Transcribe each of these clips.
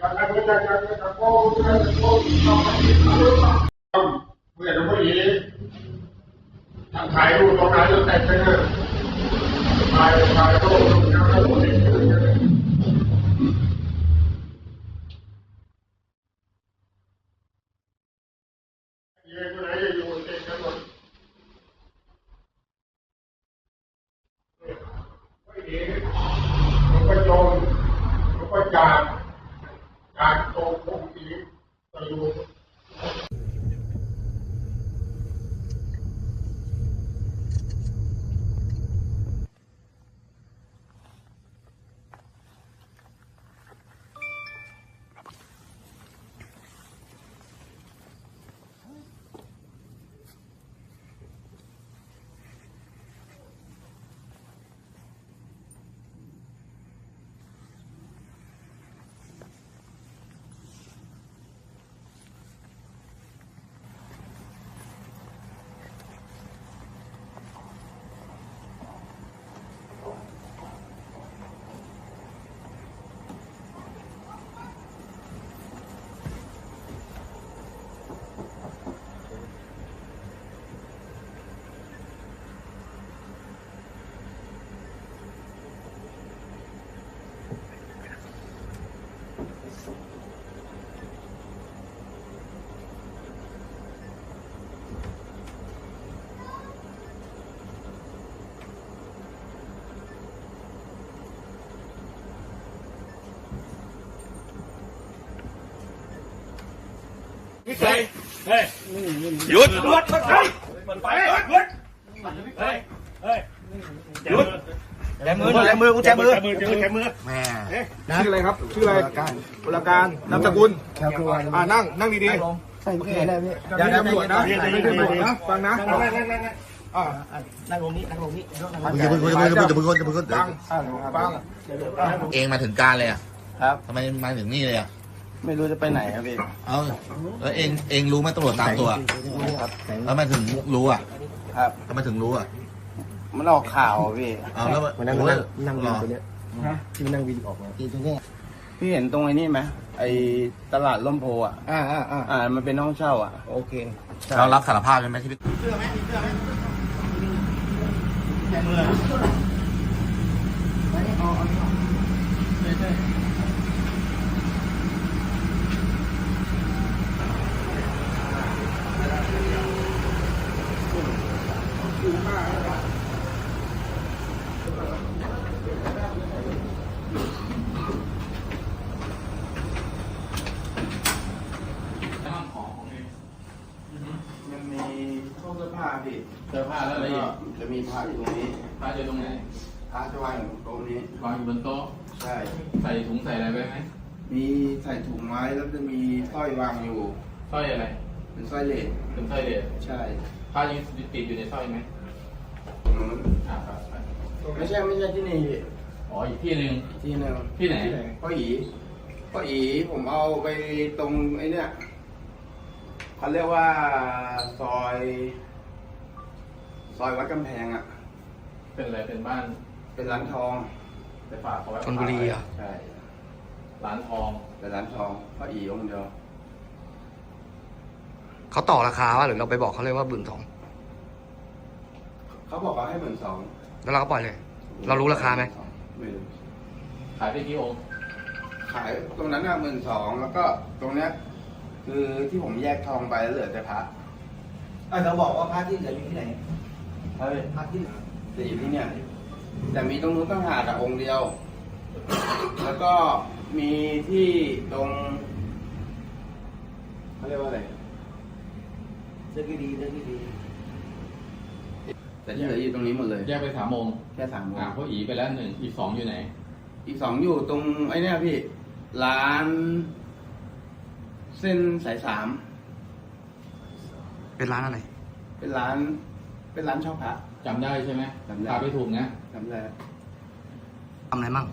เอาไปเอาไปเมื่อเราไม่ดีทำถ่ายรูปตรงไหนเราแต่งเถอะถ่ายถ่ายรูปนะครัเย็นคนไหนจะอยู่เต็มกันหมด ไม่ดีมันก็จมมันก็จางจางโตคงอีกไปอยู่ หยุดแจมือแจมือกูแจมือมือเจอแขนมือแม่ชื่ออะไรครับชื่ออะไรพลการนามสกุลแคลกวนอ่านั่งนั่งดีใส่เกลือได้พี่ๆอย่าได้ตำรวจนะไม่ได้ตำรวจนะฟังนะอ่านั่งลงนี้นั่งลงนี้อย่าเพิ่งอย่าเพิ่งอย่าเพิ่งอย่าเพิ่งอย่าเพิ่งเดี๋ยวฟังฟังเองมาถึงการเลยอะครับทำไมมาถึงนี่เลยอะ ไม่รู้จะไปไหนครับพี่เอาแล้วเองเองรู้ไหมตำรวจตามตัวครับแล้วทำไมถึงรู้อะครับทำไมถึงรู้อะมันออกข่าวพี่เอาแล้ววันนั้นโอ้นั่ยงนั่งหรวินอตัวเนี้ยที่มันนั่งวินออกมาอีตรงนี้พี่เห็นตรงไอ้นี่ไหมไอ้ตลาดล่มโพอะอ่าอ่าอ่าอ่ามันเป็นห้องเช่าอะโอเคเรารับสารภาพใช่ไหมที่พี่มันมีห้องเสื้อผ้าพี่ เสื้อผ้า แล้วอะไรอีกจะมีพระอยู่ตรงนี้ผ้าอยู่ตรงไหนพระจะวางอยู่ตรงนี้ วางอยู่บนโต๊ะ ใช่ ใส่ถุงใส่อะไรไว้ไหม มีใส่ถุงไม้แล้วจะมีสร้อยวางอยู่ สร้อยอะไร เป็นสร้อยเหล็กเป็นสร้อยเด็ดใช่ผ้ายังติดอยู่ในสร้อยไหมตรงนู้นอ่าครับไปไม่ใช่ไม่ใช่ที่นี่พี่อ๋ออีกที่หนึ่งที่หนึงที่ไหนพ่ออีพ่ออีผมเอาไปตรงไอ้เนี่ยเขาเรียกว่าซอย ซอยวัดกำแพงอะ เป็นอะไรเป็นบ้านเป็นร้านทองไปฝากเขาไว้ชลบุรีเหรอ ใช่ร้านทองเป็นร้านทองพ่ออีองค์เดียวเขาต่อราคาว่าหรือเราไปบอกเขาเลยว่าหมื่นสองเขาบอกว่าให้หมื่นสองแล้วเราก็ปล่อยเลย เรารู้ราคาไหม ไม่รู้ขายไปกี่องค์ขายตรงนั้นอะหมื่นสองแล้วก็ตรงเนี้ยคือที่ผมแยกทองไปแล้วเหลือแต่พระเราบอกว่าพระที่เหลืออยู่ที่ไหน เฮ้ยพระที่จะอยู่ที่เนี่ย แต่มีตรงนู้นตั้งหากอะองค์เดียว แล้วก็มีที่ตรงเขาเรียกว่าอะไรเรื่องที่ดีเรื่องที่ดี แต่ที่เหลืออยู่ตรงนี้หมดเลย แยกไปสามองค์แค่สามองอ่าค์พวกอีไปแล้วหนึ่งอีกสองอยู่ไหน อีกสองอยู่ตรงไอ้เนี่ยพี่ ร้าน เส้นสายสามเป็นร้านอะไรเเป็นร้าน เป็นร้านเช่าพระ จำได้ใช่ไหมจำได้ พาไปถูกนะจำได้ทำอะไรมั่ง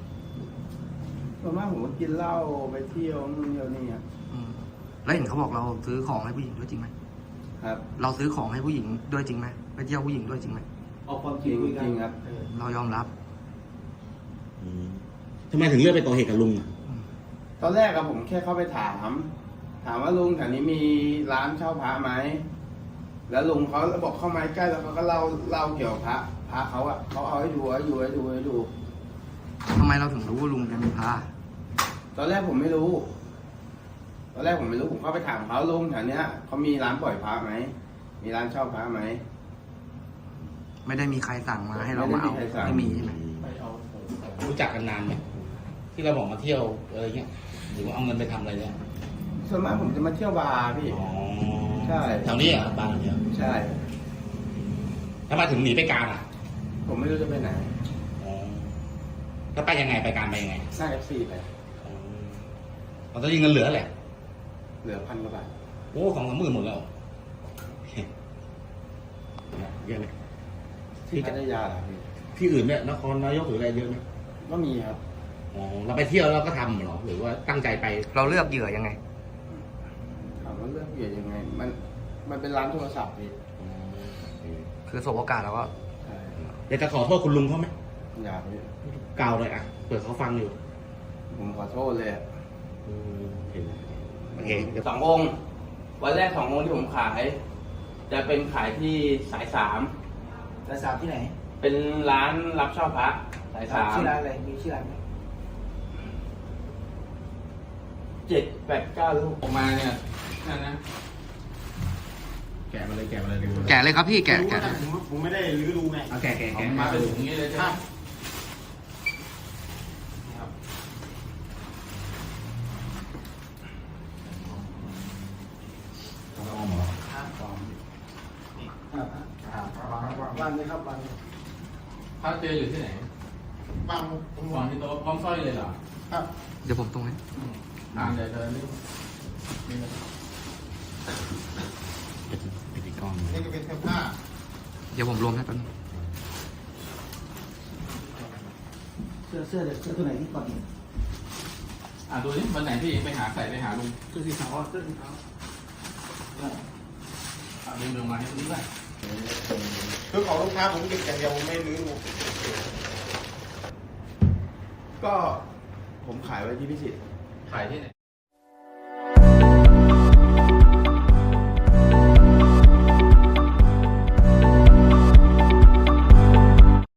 ส่วนมากผมก็กินเหล้าไปเที่ยวนู่นเที่ยวนี่ครับอืมแล้วเห็นเขาบอกเราซื้อของให้ผู้หญิงด้วยจริงไหมครับ เราซื้อของให้ผู้หญิงด้วยจริงไหมไปเที่ยวผู้หญิงด้วยจริงไหมเอาความจจริริงงคุยกันจริงครับเออเรายอมรับทำไมถึงเลือกไปก่อเหตุกับลุงอะตอนแรกอะผมแค่เข้าไปถาม ถามว่าลุงแถวนี้มีร้านเช่าพระไหม แล้วลุงเขาบอกเข้ามาใกล้แล้วเขาก็เล่าเล่าเกี่ยวกับพระพระเขาอะเขาเอาให้ดูให้ดูให้ดูให้ดู ทำไมเราถึงรู้ว่าลุงแกมีพระตอนแรกผมไม่รู้ ตอนแรกผมไม่รู้ผมเข้าไปถามเขาลุงแถวเนี้ยเขามีร้านปล่อยพระไหมมีร้านเช่าพระไหมไม่ได้มีใครสั่งมาให้เรามาเอาไม่ได้มีใครสั่ง ไม่มีใช่ไหมรู้จักกันนานไหมที่เราบอกมาเที่ยวอะไรเงี้ยหรือว่าเอาเงินไปทำอะไรเนี่ยส่วนมากผมจะมาเที่ยวบาร์พี่ อ๋อ ใช่ แถวนี้เหรอะบ้านเราเนี่ยใช่ถ้ามาถึงหนีไปการอะผมไม่รู้จะไปไหนอ๋อแล้วไปยังไงไปการไปยังไงหน้าเอฟซีไปอ๋อเราจะยิงเงินเหลือแหละ เหลือพันกว่าบาทโอ้สองสามหมื่นหมดแล้วเยอะเลยที่พัทยาเหรอพี่ที่อื่นเนี่ยนครนายกหรืออะไรเยอะไหมก็มีครับ อ๋อเราไปเที่ยวแล้วก็ทำเหรอหรือว่าตั้งใจไป เราเลือกเหยื่อยังไง ถามว่าเรื่องเปลี่ยนยังไง มันมันเป็นร้านโทรศัพท์พี่คือสบโอกาสเราก็ใช่อยากจะขอโทษคุณลุงเขาไหมอยากพี่กล่าวเลยอะเผื่อเขาฟังอยู่ผมขอโทษเลยอะเห็นโอเคเดี๋ยวสององค์ วันแรกสององค์ที่ผมขาย จะเป็นขายที่สายสามแต่สาวที่ไหนเป็นร้านรับเช่าพระสายสามชื่อร้านอะไรมีชื่อร้านไหมเจ็ดแปดเก้าลูกออกมาเนี่ยนั่นนะ แกะมาเลยแกะมาเลยดูแกะเลยครับพี่แกะแกะผมไม่ได้รื้อดูไงเอาแกะแกะเอาแกะมาเป็นถุงนี้เลยใช่ไหมวางเลยครับวางเลยพระเจออยู่ที่ไหนบางผมวางที่โต๊ะพร้อมสร้อยเลยเหรอครับเดี๋ยวผมตรงนี้อ่าเดี๋ยวเธอนี่นี่ นะปิดอีกกล้องนี่ก็เป็นเสื้อผ้าเดี๋ยวผมรวมให้แป๊บนึงเสื้อเสื้อเดี๋ยวเสื้อตัวไหนที่ก่อนเนี่ยอ่าดูนี่วันไหนที่ไปหาใส่ไปหาลุงเสื้อสีขาวอะเสื้อสีขาวอ่าดึงลงมาให้ดูด้วยคือของลูกค้าผมเก็บอย่างเดียวผมไม่รื้อดูก็ผมขายไว้ที่พิสิทธิ์ขายที่ไหน